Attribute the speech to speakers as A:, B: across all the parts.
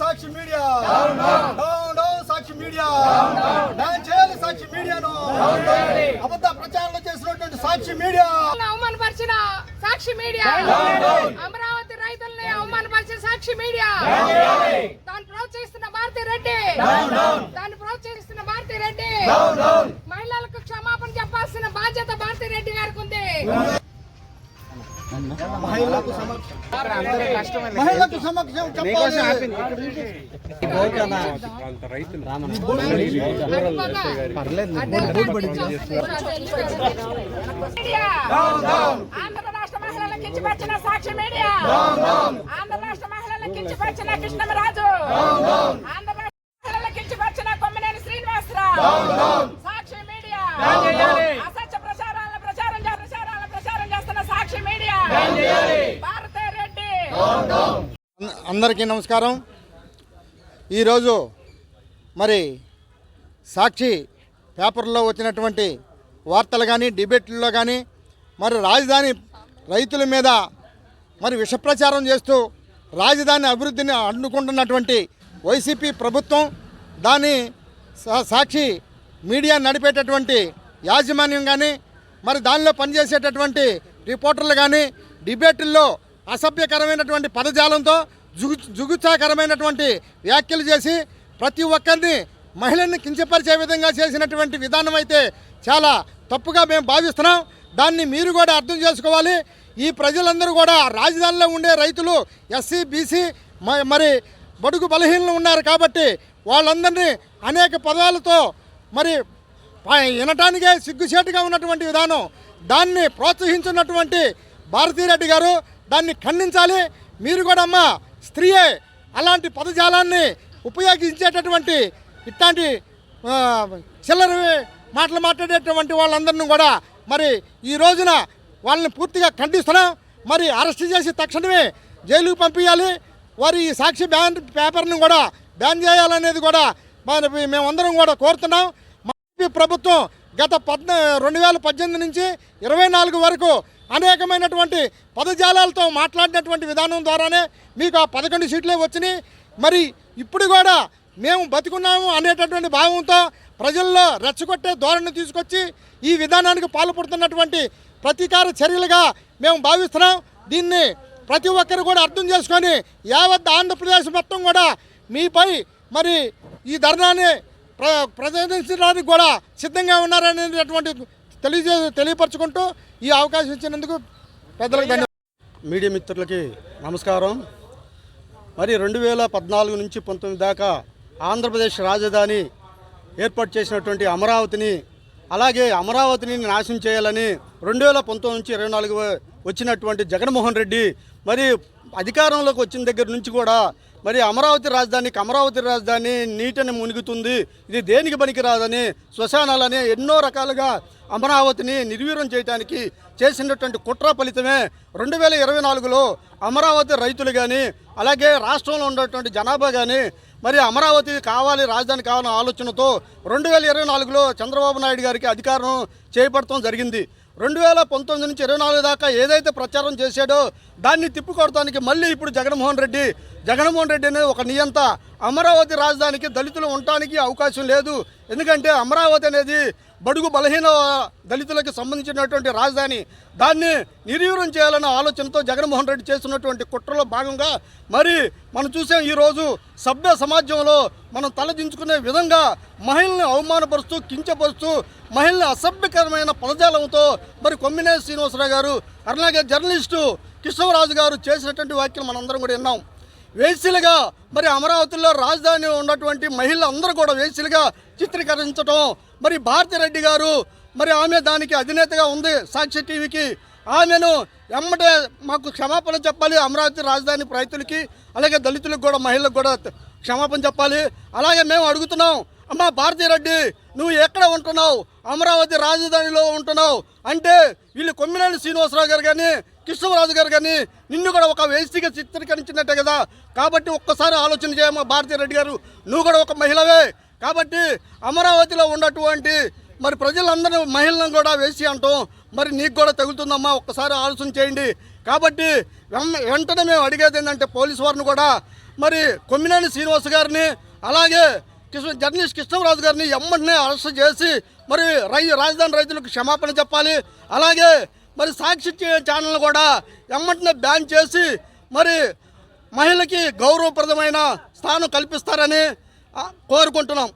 A: సాక్షి media
B: సాక్షి media సాక్షి మీడియాను అబద్ధ ప్రచారంలో చేసినటువంటి సాక్షి మీడియా
A: అవమానపరిచిన సాక్షి మీడియా అమరావతి రైతుల్ని అవమానపరిచిన సాక్షి మీడియా దాన్ని ప్రోత్సహిస్తున్న భారతి రెడ్డి దాన్ని రెడ్డి. మహిళలకు క్షమాపణ చెప్పాల్సిన బాధ్యత భారతి రెడ్డి గారికి ఉంది.
B: మహిళలకు సమక్షం.
A: ఆంధ్ర రాష్ట్ర మహిళలను కించపరిచిన సాక్షి మీడియా ఆంధ్ర రాష్ట్ర మహిళలను కించపరిచిన కృష్ణమరాజు.
B: అందరికీ నమస్కారం. ఈరోజు మరి సాక్షి పేపర్లో వచ్చినటువంటి వార్తలు కానీ డిబేట్లలో కానీ మరి రాజధాని రైతుల మీద మరి విషప్రచారం చేస్తూ రాజధాని అభివృద్ధిని అడ్డుకుంటున్నటువంటి వైసీపీ ప్రభుత్వం దాని సాక్షి మీడియా నడిపేటటువంటి యాజమాన్యం కానీ మరి దానిలో పనిచేసేటటువంటి రిపోర్టర్లు కానీ డిబేట్ల్లో అసభ్యకరమైనటువంటి పదజాలంతో జుగు జుగుత్సాకరమైనటువంటి వ్యాఖ్యలు చేసి ప్రతి ఒక్కరిని మహిళల్ని కించపరిచే విధంగా చేసినటువంటి విధానం అయితే చాలా తప్పుగా మేము భావిస్తున్నాం. దాన్ని మీరు కూడా అర్థం చేసుకోవాలి. ఈ ప్రజలందరూ కూడా రాజధానిలో ఉండే రైతులు ఎస్సీ బీసీ మరి బడుగు బలహీనలు ఉన్నారు కాబట్టి వాళ్ళందరినీ అనేక పదాలతో మరి ప- వినటానికే సిగ్గుచేటుగా ఉన్నటువంటి విధానం. దాన్ని ప్రోత్సహించున్నటువంటి భారతీరెడ్డి గారు దాన్ని ఖండించాలి. మీరు కూడా అమ్మ స్త్రీయే అలాంటి పదజాలాన్ని ఉపయోగించేటటువంటి ఇట్లాంటి చిల్లర మాటలు మాట్లాడేటువంటి వాళ్ళందరినీ కూడా మరి ఈ రోజున వాళ్ళని పూర్తిగా ఖండిస్తున్నాం. మరి అరెస్ట్ చేసి తక్షణమే జైలుకు పంపించాలి వారి ఈ సాక్షి బ్యాన్ పేపర్ను కూడా బ్యాన్ చేయాలనేది కూడా మరి మేమందరం కూడా కోరుతున్నాం. మా ప్రభుత్వం గత పద్న రెండు వేల పద్దెనిమిది నుంచి ఇరవై నాలుగు వరకు అనేకమైనటువంటి పదజాలాలతో మాట్లాడినటువంటి విధానం ద్వారానే మీకు ఆ పదకొండు సీట్లే వచ్చినాయి. మరి ఇప్పుడు కూడా మేము బతికున్నాము అనేటటువంటి భావంతో ప్రజల్లో రెచ్చగొట్టే ధోరణి తీసుకొచ్చి ఈ విధానానికి పాల్పడుతున్నటువంటి ప్రతీకార చర్యలుగా మేము భావిస్తున్నాం. దీన్ని ప్రతి ఒక్కరు కూడా అర్థం చేసుకొని యావత్ ఆంధ్రప్రదేశ్ మొత్తం కూడా మీపై మరి ఈ ధర్నాన్ని ప్ర ప్రదర్శించడానికి కూడా సిద్ధంగా ఉన్నారనేటటువంటి తెలియజే తెలియపరచుకుంటూ ఈ అవకాశం ఇచ్చినందుకు పెద్దలకు ధన్యవాదాలు.
C: మీడియా మిత్రులకి నమస్కారం. మరి రెండు వేల పద్నాలుగు నుంచి పంతొమ్మిది దాకా ఆంధ్రప్రదేశ్ రాజధాని ఏర్పాటు చేసినటువంటి అమరావతిని అలాగే అమరావతిని నాశనం చేయాలని రెండు వేల పంతొమ్మిది నుంచి ఇరవై నాలుగు వచ్చినటువంటి జగన్మోహన్ రెడ్డి మరి అధికారంలోకి వచ్చిన దగ్గర నుంచి కూడా మరి అమరావతి రాజధానికి అమరావతి రాజధాని నీటిని మునుగుతుంది. ఇది దేనికి పనికి రాదని శ్మశానాలని ఎన్నో రకాలుగా అమరావతిని నిర్వీర్యం చేయడానికి చేసినటువంటి కుట్ర ఫలితమే రెండు వేల ఇరవై నాలుగులో అమరావతి రైతులు కానీ అలాగే రాష్ట్రంలో ఉన్నటువంటి జనాభా కానీ మరి అమరావతి కావాలి రాజధాని కావాలన్న ఆలోచనతో రెండు వేల ఇరవై నాలుగులో చంద్రబాబు నాయుడు గారికి అధికారం చేపడటం జరిగింది. రెండు వేల పంతొమ్మిది నుంచి ఇరవై నాలుగు దాకా ఏదైతే ప్రచారం చేశాడో దాన్ని తిప్పికొడటానికి మళ్ళీ ఇప్పుడు జగన్మోహన్ రెడ్డి జగన్మోహన్ రెడ్డి అనేది ఒక నియంత అమరావతి రాజధానికి దళితులు ఉండటానికి అవకాశం లేదు. ఎందుకంటే అమరావతి అనేది బడుగు బలహీన దళితులకు సంబంధించినటువంటి రాజధాని దాన్ని నిర్వీర్యం చేయాలన్న ఆలోచనతో జగన్మోహన్ రెడ్డి చేస్తున్నటువంటి కుట్రలో భాగంగా మరి మనం చూసాం ఈరోజు సభ్య సమాజంలో మనం తలదించుకునే విధంగా మహిళల్ని అవమానపరుస్తూ కించపరుస్తూ మహిళల్ని అసభ్యకరమైన పదజాలంతో మరి కొమ్మినేని శ్రీనివాసరావు గారు అలాగే జర్నలిస్టు కృష్ణరాజు గారు చేసినటువంటి వ్యాఖ్యలు మనందరం కూడా విన్నాం. వేసిలుగా మరి అమరావతిలో రాజధాని ఉన్నటువంటి మహిళలు అందరూ కూడా వేసిలుగా చిత్రీకరించడం మరి భారతిరెడ్డి గారు మరి ఆమె దానికి అధినేతగా ఉంది సాక్షి టీవీకి. ఆమెను ఎమ్మటే మాకు క్షమాపణ చెప్పాలి అమరావతి రాజధాని రైతులకి అలాగే దళితులకు కూడా మహిళలకు కూడా క్షమాపణ చెప్పాలి. అలాగే మేము అడుగుతున్నాం అమ్మా భారతిరెడ్డి నువ్వు ఎక్కడ ఉంటున్నావు? అమరావతి రాజధానిలో ఉంటున్నావు? అంటే వీళ్ళు కొమ్మినేని శ్రీనివాసరావు గారు కానీ కృష్ణరాజు గారు కానీ నిన్ను కూడా ఒక వేసిగా చిత్రీకరించినట్టే కదా. కాబట్టి ఒక్కసారి ఆలోచన చేయమ్మా భారతీయ రెడ్డి గారు. నువ్వు కూడా ఒక మహిళవే. కాబట్టి అమరావతిలో ఉన్నటువంటి మరి ప్రజలందరూ మహిళలను కూడా వేసి అంటాం. మరి నీకు కూడా తగులుతుందమ్మా ఒక్కసారి ఆలోచన చేయండి. కాబట్టి వెం- వెంటనే మేము అడిగేది ఏంటంటే పోలీసు వారిని కూడా. మరి కొమ్మినేని శ్రీనివాస్ గారిని అలాగే కృష్ణ జర్నలిస్ట్ కృష్ణరాజు గారిని ఎమ్మటనే అరెస్ట్ చేసి మరి రై రాజధాని రైతులకు క్షమాపణ చెప్పాలి. అలాగే మరి సాక్షి ఛానల్ కూడా ఎమ్మటనే బ్యాన్ చేసి మరి మహిళకి గౌరవప్రదమైన స్థానం కల్పిస్తారని కోరుకుంటున్నాం.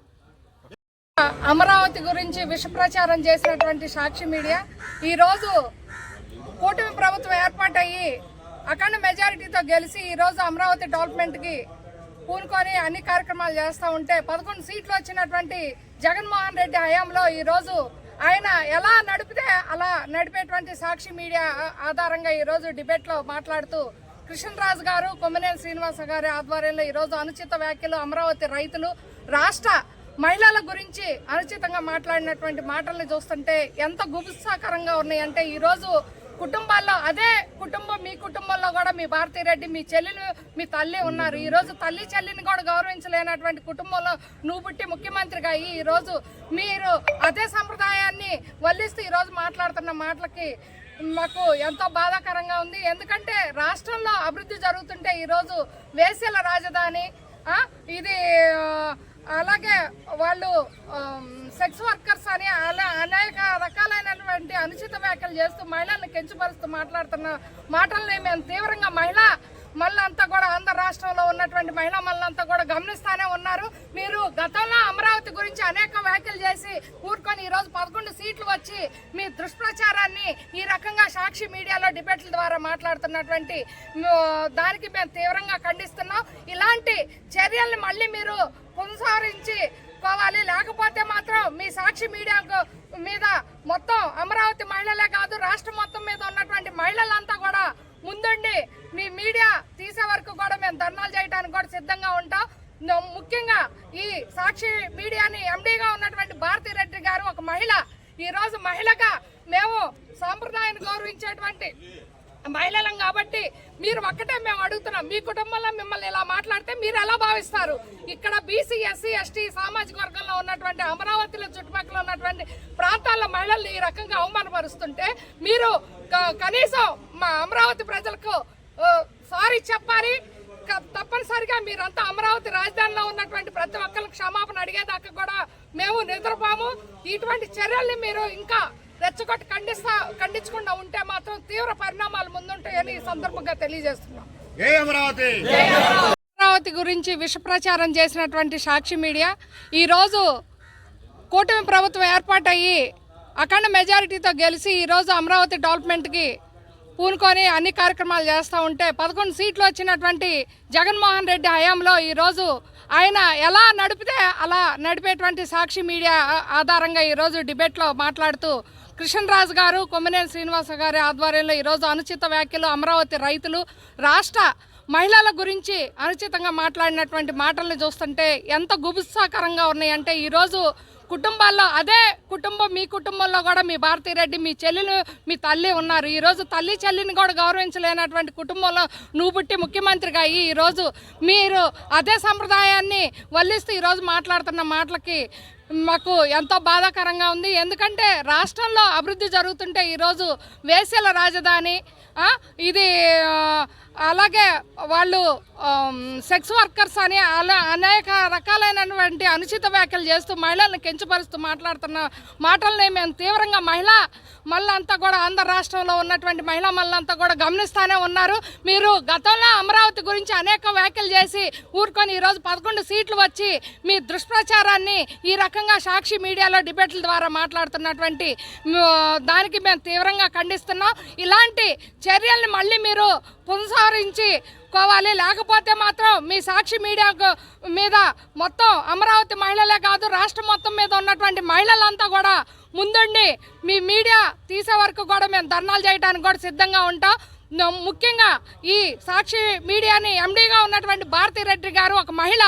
D: అమరావతి గురించి విష ప్రచారం చేసినటువంటి సాక్షి మీడియా ఈరోజు కూటమి ప్రభుత్వం ఏర్పాటయ్యి అఖండ మెజారిటీతో గెలిచి ఈరోజు అమరావతి డెవలప్మెంట్కి పూనుకొని అన్ని కార్యక్రమాలు చేస్తూ ఉంటే పదకొండు సీట్లు వచ్చినటువంటి జగన్మోహన్ రెడ్డి హయాంలో ఈరోజు ఆయన ఎలా నడిపితే అలా నడిపేటువంటి సాక్షి మీడియా ఆధారంగా ఈరోజు డిబేట్లో మాట్లాడుతూ కృష్ణరాజు గారు కొమ్మనేని శ్రీనివాస గారి ఆధ్వర్యంలో ఈరోజు అనుచిత వ్యాఖ్యలు అమరావతి రైతులు రాష్ట్ర మహిళల గురించి అనుచితంగా మాట్లాడినటువంటి మాటల్ని చూస్తుంటే ఎంత గుబుత్సాకరంగా ఉన్నాయంటే ఈరోజు కుటుంబాల్లో అదే కుటుంబం మీ కుటుంబంలో కూడా మీ భారతీ రెడ్డి మీ చెల్లెలు మీ తల్లి ఉన్నారు. ఈ రోజు తల్లి చెల్లిని కూడా గౌరవించలేనటువంటి కుటుంబంలో నువ్వు పుట్టి ముఖ్యమంత్రిగా అయ్యి ఈ రోజు మీరు అదే సంప్రదాయాన్ని వల్లిస్తూ ఈ రోజు మాట్లాడుతున్న మాటలకి మాకు ఎంతో బాధాకరంగా ఉంది. ఎందుకంటే రాష్ట్రంలో అభివృద్ధి జరుగుతుంటే ఈరోజు వేసేల రాజధాని ఇది అలాగే వాళ్ళు సెక్స్ వర్కర్స్ అని అలా అనేక రకాలైనటువంటి అనుచిత వ్యాఖ్యలు చేస్తూ మహిళల్ని కించపరుస్తూ మాట్లాడుతున్న మాటల్ని మేము తీవ్రంగా మహిళ మళ్ళంతా కూడా ఆంధ్ర రాష్ట్రంలో ఉన్నటువంటి మహిళా మళ్ళంతా కూడా గమనిస్తానే ఉన్నారు. మీరు గతంలో అమరావతి గురించి అనేక వ్యాఖ్యలు చేసి ఊరుకొని ఈరోజు పదకొండు సీట్లు వచ్చి మీ దుష్ప్రచారాన్ని ఈ రకంగా సాక్షి మీడియాలో డిబేట్ల ద్వారా మాట్లాడుతున్నటువంటి దానికి మేము తీవ్రంగా ఖండిస్తున్నాం. ఇలాంటి చర్యల్ని మళ్ళీ మీరు పునసారించి కోవాలి. లేకపోతే మాత్రం మీ సాక్షి మీడియాకు మీద మొత్తం అమరావతి మహిళలే కాదు రాష్ట్రం మొత్తం మీద ఉన్నటువంటి మహిళలంతా మీడియా తీసే వరకు కూడా మేము ధర్నాలు చేయడానికి కూడా సిద్ధంగా ఉంటాం. ముఖ్యంగా ఈ సాక్షి మీడియాని ఎండీగా ఉన్నటువంటి భారతీ రెడ్డి గారు ఒక మహిళ. ఈ రోజు మహిళగా మేము సాంప్రదాయాన్ని గౌరవించేటువంటి మహిళలం కాబట్టి మీరు ఒక్కటే మేము అడుగుతున్నాం. మీ కుటుంబంలో మిమ్మల్ని ఇలా మాట్లాడితే మీరు ఎలా భావిస్తారు? ఇక్కడ బీసీ ఎస్సీ ఎస్టీ సామాజిక వర్గంలో ఉన్నటువంటి అమరావతిలో చుట్టుపక్కల ఉన్నటువంటి ప్రాంతాల్లో మహిళల్ని ఈ రకంగా అవమానపరుస్తుంటే మీరు కనీసం మా అమరావతి ప్రజలకు సారీ చెప్పాలి. తప్పనిసరిగా మీరంతా అమరావతి రాజధానిలో ఉన్నటువంటి ప్రతి ఒక్కరికి క్షమాపణ అడిగేదాకా కూడా మేము నిద్రపోము. ఇటువంటి చర్యల్ని మీరు ఇంకా రెచ్చగొట్టి ఖండిస్తా ఖండించకుండా ఉంటే మాత్రం తీవ్ర పరిణామాలు ముందుంటాయని ఈ సందర్భంగా తెలియజేస్తున్నాం. అమరావతి! గురించి విష ప్రచారం చేసినటువంటి సాక్షి మీడియా. ఈరోజు కూటమి ప్రభుత్వం ఏర్పాటయ్యి అఖండ మెజారిటీతో గెలిచి ఈరోజు అమరావతి డెవలప్మెంట్కి పూనుకొని అన్ని కార్యక్రమాలు చేస్తూ ఉంటే పదకొండు సీట్లు వచ్చినటువంటి జగన్మోహన్ రెడ్డి హయాంలో ఈరోజు ఆయన ఎలా నడిపితే అలా నడిపేటువంటి సాక్షి మీడియా ఆధారంగా ఈరోజు డిబేట్లో మాట్లాడుతూ కృష్ణరాజు గారు కొమ్మినేని శ్రీనివాస గారి ఆధ్వర్యంలో ఈరోజు అనుచిత వ్యాఖ్యలు అమరావతి రైతులు రాష్ట్ర మహిళల గురించి అనుచితంగా మాట్లాడినటువంటి మాటలను చూస్తుంటే ఎంత గుబుత్సాకరంగా ఉన్నాయంటే ఈరోజు కుటుంబాల్లో అదే కుటుంబం మీ కుటుంబంలో కూడా మీ భారతీ రెడ్డి మీ చెల్లెలు మీ తల్లి ఉన్నారు. ఈరోజు తల్లి చెల్లిని కూడా గౌరవించలేనటువంటి కుటుంబంలో నువ్వు పుట్టి ముఖ్యమంత్రిగా అయ్యి ఈరోజు మీరు అదే సంప్రదాయాన్ని వల్లిస్తూ ఈరోజు మాట్లాడుతున్న మాటలకి మాకు ఎంతో బాధాకరంగా ఉంది. ఎందుకంటే రాష్ట్రంలో అభివృద్ధి జరుగుతుంటే ఈరోజు వేసేల రాజధాని ఇది అలాగే వాళ్ళు సెక్స్ వర్కర్స్ అని అలా అనేక రకాలైనటువంటి అనుచిత వ్యాఖ్యలు చేస్తూ మహిళలను కించపరుస్తూ మాట్లాడుతున్న మాటల్ని మేము తీవ్రంగా మహిళ మళ్ళంతా కూడా ఆంధ్ర రాష్ట్రంలో ఉన్నటువంటి మహిళా మళ్ళంతా కూడా గమనిస్తానే ఉన్నారు. మీరు గతంలో అమరావతి గురించి అనేక వ్యాఖ్యలు చేసి ఊరుకొని ఈరోజు పదకొండు సీట్లు వచ్చి మీ దుష్ప్రచారాన్ని ఈ రకంగా సాక్షి మీడియాలో డిబేట్ల ద్వారా మాట్లాడుతున్నటువంటి దానికి మేము తీవ్రంగా ఖండిస్తున్నాం. ఇలాంటి చర్యల్ని మళ్ళీ మీరు పునసారించి కోవాలి లేకపోతే మాత్రం మీ సాక్షి మీడియాకు మీద మొత్తం అమరావతి మహిళలే కాదు రాష్ట్రం మొత్తం మీద ఉన్నటువంటి మహిళలంతా కూడా ముందుండి మీ మీడియా తీసే వరకు కూడా మేము ధర్నాలు చేయడానికి కూడా సిద్ధంగా ఉంటాం. ముఖ్యంగా ఈ సాక్షి మీడియాని ఎండీగా ఉన్నటువంటి భారతీ రెడ్డి గారు ఒక మహిళ.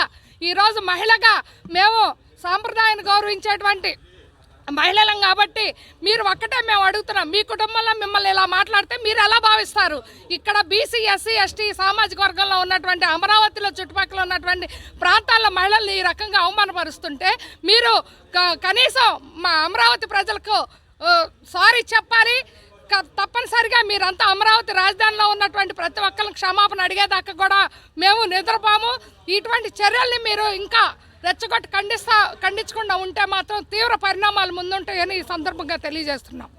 D: ఈరోజు మహిళగా మేము సాంప్రదాయాన్ని గౌరవించేటువంటి మహిళలం కాబట్టి మీరు ఒక్కటే మేము అడుగుతున్నాం. మీ కుటుంబంలో మిమ్మల్ని ఇలా మాట్లాడితే మీరు ఎలా భావిస్తారు? ఇక్కడ బీసీ ఎస్సీ ఎస్టీ సామాజిక వర్గంలో ఉన్నటువంటి అమరావతిలో చుట్టుపక్కల ఉన్నటువంటి ప్రాంతాల్లో మహిళల్ని ఈ రకంగా అవమానపరుస్తుంటే మీరు క- కనీసం మా అమరావతి ప్రజలకు సారీ చెప్పాలి. క- తప్పనిసరిగా మీరంతా అమరావతి రాజధానిలో ఉన్నటువంటి ప్రతి ఒక్కరిని క్షమాపణ అడిగేదాకా కూడా మేము నిద్రపోము. ఇటువంటి చర్యల్ని మీరు ఇంకా రెచ్చగొట్టి ఖండిస్తా ఖండించకుండా ఉంటే మాత్రం తీవ్ర పరిణామాలు ముందుంటాయని ఈ సందర్భంగా తెలియజేస్తున్నాం.